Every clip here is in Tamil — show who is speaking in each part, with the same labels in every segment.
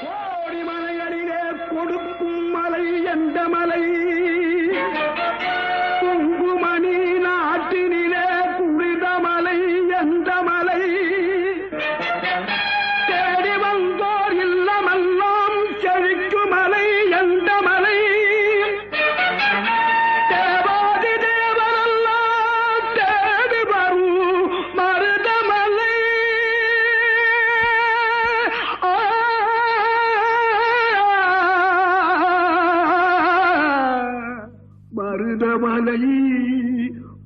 Speaker 1: கோடி மலைகளிலே கொடுக்கும் மலை எந்த மலை.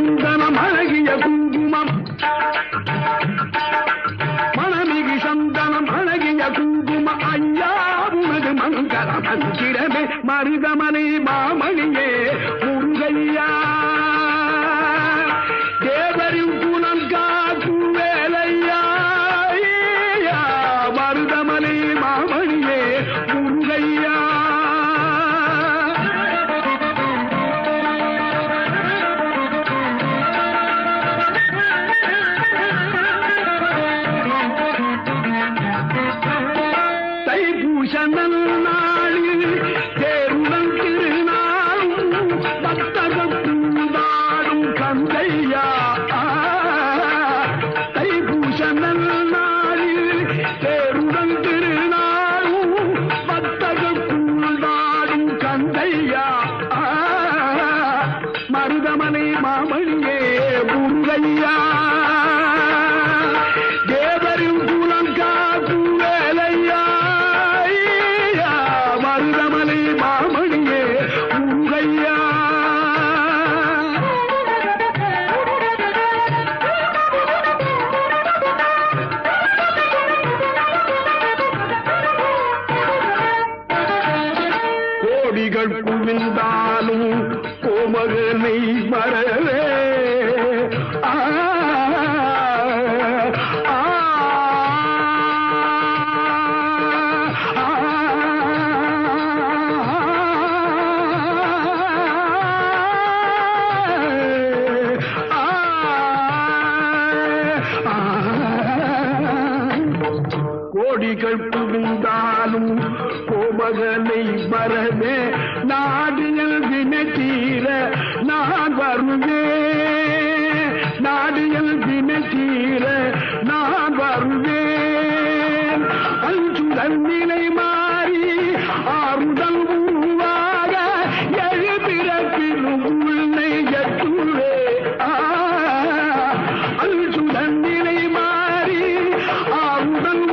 Speaker 1: சந்தனம் அழகிய குங்குமம். மனமிகு சந்தனம் அழகிய குங்கும ஐயா உனது மங்கள மந்திரமே மருதமனை மா ముషన్నలు నాడు மறவே. ஆ, கோமகனை வரவே நாடியல் வினத்தீர நான் வருவே நாடியல் வினத்தீர நான் வருவேன் அஞ்சுதல் நிலை மாறி ஆறுதல் உருவாக எழு பிறப்பிலும் உள்ளே எட்டுவே. ஆ அல்சுதன் மாறி ஆறுதல்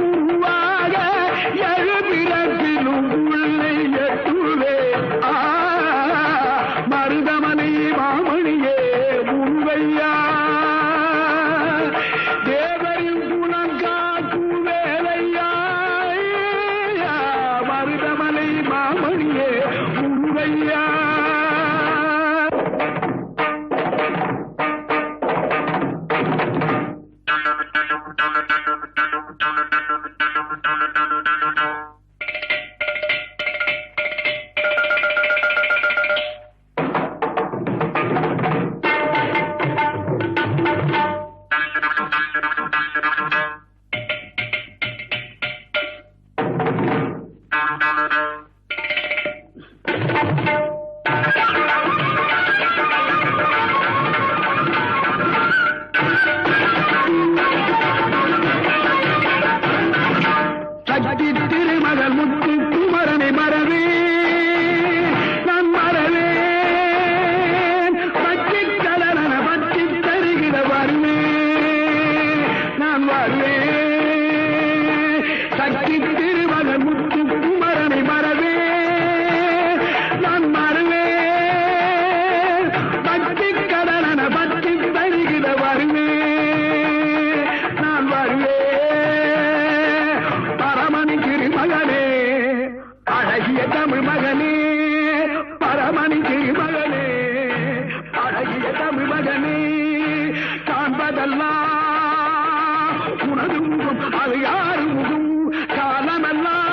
Speaker 1: காண்பதெல்லாம் உனதும் அது யாரு முகம் காலமெல்லாம்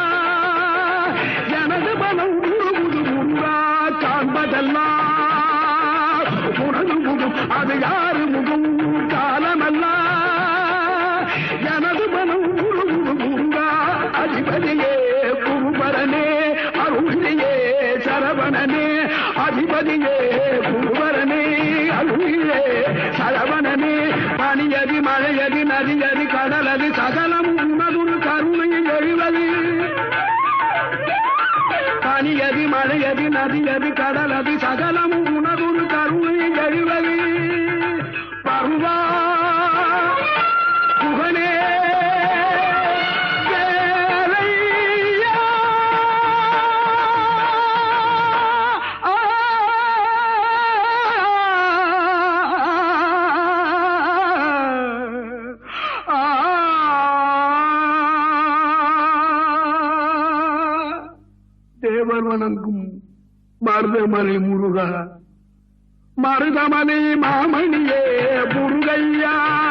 Speaker 1: எனது மனம் உருகுது முருகா காண்பதெல்லாம் உனது முகம் அது யாரு முகம் காலமெல்லாம் எனது மனம் உருகுது முருகா அதிபதியே குருபரனே அருளியே சரவணனே அதிபதியே பனியதி மழையதி நதியதி கடலது சகலமும் உணவு கருணை எழுவது பருவா தேவர் வணங்கும் பாரதமலை முருகா. மருதமலை மாமணியே முருகையா.